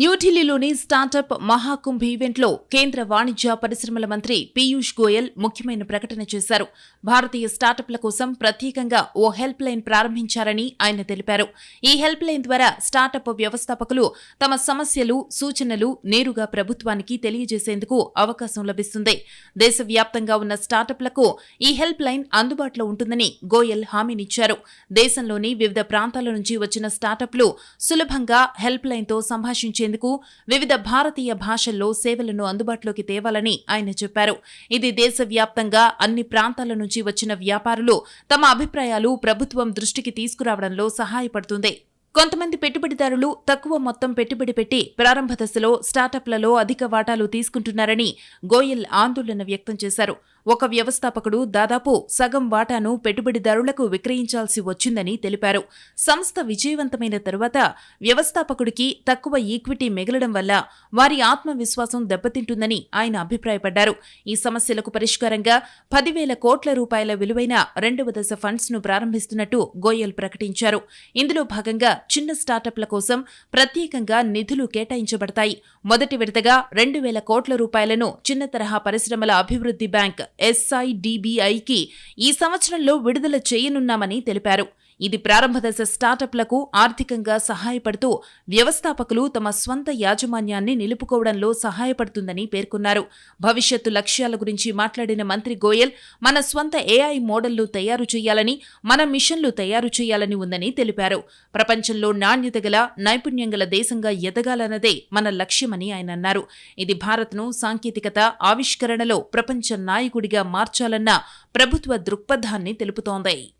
న్యూఢిల్లీలోని స్టార్టప్ మహాకుంభ్ ఈవెంట్లో కేంద్ర వాణిజ్య పరిశ్రమల మంత్రి పీయూష్ గోయల్ ముఖ్యమైన ప్రకటన చేశారు. భారతీయ స్టార్టప్ల కోసం ప్రత్యేకంగా ఓ హెల్ప్ లైన్ ప్రారంభించారని ఆయన తెలిపారు. ఈ హెల్ప్ లైన్ ద్వారా స్టార్టప్ వ్యవస్థాపకులు తమ సమస్యలు సూచనలు నేరుగా ప్రభుత్వానికి తెలియజేసేందుకు అవకాశం లభిస్తుంది. దేశవ్యాప్తంగా ఉన్న స్టార్టప్లకు ఈ హెల్ప్ లైన్ అందుబాటులో ఉంటుందని గోయల్ హామీనిచ్చారు. దేశంలోని వివిధ ప్రాంతాల నుంచి వచ్చిన స్టార్టప్లు సులభంగా హెల్ప్ లైన్తో సంభాషించేందుకు వివిధ భారతీయ భాషల్లో సేవలను అందుబాటులోకి తేవాలని ఆయన చెప్పారు. ఇది దేశవ్యాప్తంగా అన్ని ప్రాంతాల నుంచి వచ్చిన వ్యాపారులు తమ అభిప్రాయాలు ప్రభుత్వం దృష్టికి తీసుకురావడంలో సహాయపడుతుంది. కొంతమంది పెట్టుబడిదారులు తక్కువ మొత్తం పెట్టుబడి పెట్టి ప్రారంభ దశలో స్టార్టప్లలో అధిక వాటాలు తీసుకుంటున్నారని గోయల్ ఆందోళన వ్యక్తం చేశారు. ఒక వ్యవస్థాపకుడు దాదాపు సగం వాటాను పెట్టుబడిదారులకు విక్రయించాల్సి వచ్చిందని తెలిపారు. సంస్థ విజయవంతమైన తరువాత వ్యవస్థాపకుడికి తక్కువ ఈక్విటీ మిగలడం వల్ల వారి ఆత్మవిశ్వాసం దెబ్బతింటుందని ఆయన అభిప్రాయపడ్డారు. ఈ సమస్యలకు పరిష్కారంగా పదివేల కోట్ల రూపాయల విలువైన రెండవ దశ ఫండ్స్ను ప్రారంభిస్తున్నట్టు గోయల్ ప్రకటించారు. ఇందులో భాగంగా చిన్న స్టార్టప్ల కోసం ప్రత్యేకంగా నిధులు కేటాయించబడతాయి. మొదటి విడతగా రెండు వేల కోట్ల రూపాయలను చిన్న తరహా పరిశ్రమల అభివృద్ధి బ్యాంక్ ఎస్ఐడిబిఐకి ఈ సంవత్సరంలో విడుదల చేయనున్నామని తెలిపారు. ఇది ప్రారంభ దశ స్టార్టప్లకు ఆర్థికంగా సహాయపడుతూ వ్యవస్థాపకులు తమ స్వంత యాజమాన్యాన్ని నిలుపుకోవడంలో సహాయపడుతుందని పేర్కొన్నారు. భవిష్యత్తు లక్ష్యాల గురించి మాట్లాడిన మంత్రి గోయల్ మన స్వంత ఏఐ మోడళ్ళు తయారు చేయాలని మన మిషన్లు తయారు చేయాలని ఉందని తెలిపారు. ప్రపంచంలో నాణ్యత గల నైపుణ్యం గల దేశంగా ఎదగాలన్నదే మన లక్ష్యమని ఆయన అన్నారు. ఇది భారత్ను సాంకేతికత ఆవిష్కరణలో ప్రపంచ నాయకుడిగా మార్చాలన్న ప్రభుత్వ దృక్పథాన్ని తెలుపుతోంది.